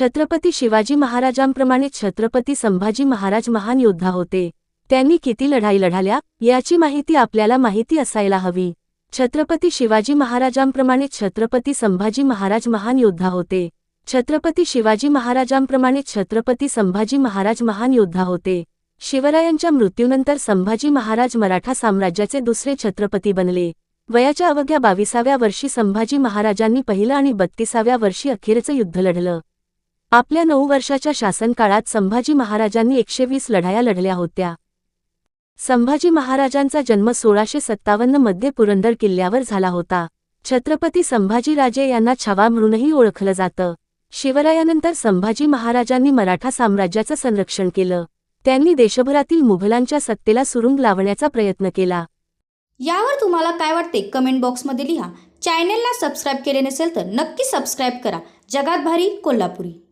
छत्रपती शिवाजी महाराजांप्रमाणे छत्रपती संभाजी महाराज महान योद्धा होते. त्यांनी किती लढाई लढाल्या याची माहिती आपल्याला माहिती असायला हवी. छत्रपती शिवाजी महाराजांप्रमाणे छत्रपती संभाजी महाराज महान योद्धा होते. छत्रपती शिवाजी महाराजांप्रमाणे छत्रपती संभाजी महाराज महान योद्धा होते. शिवरायांच्या मृत्यूनंतर संभाजी महाराज मराठा साम्राज्याचे दुसरे छत्रपती बनले. वयाच्या अवघ्या बावीसाव्या वर्षी संभाजी महाराजांनी पहिलं आणि बत्तीसाव्या वर्षी अखेरचं युद्ध लढलं. आपल्या नऊ वर्षाच्या शासनकाळात संभाजी महाराजांनी एकशे वीस लढाया लढल्या होत्या. संभाजी महाराजांचा जन्म सोळाशे सत्तावन्नमध्ये पुरंदर किल्ल्यावर झाला होता. छत्रपती संभाजीराजे यांना छावा म्हणूनही ओळखलं जातं. शिवरायानंतर संभाजी महाराजांनी मराठा साम्राज्याचं संरक्षण केलं. त्यांनी देशभरातील मुघलांच्या सत्तेला सुरुंग लावण्याचा प्रयत्न केला. यावर तुम्हाला काय वाटते कमेंट बॉक्समध्ये लिहा. चॅनेलला सबस्क्राईब केले नसेल तर नक्की सबस्क्राईब करा. जगात भारी कोल्हापुरी.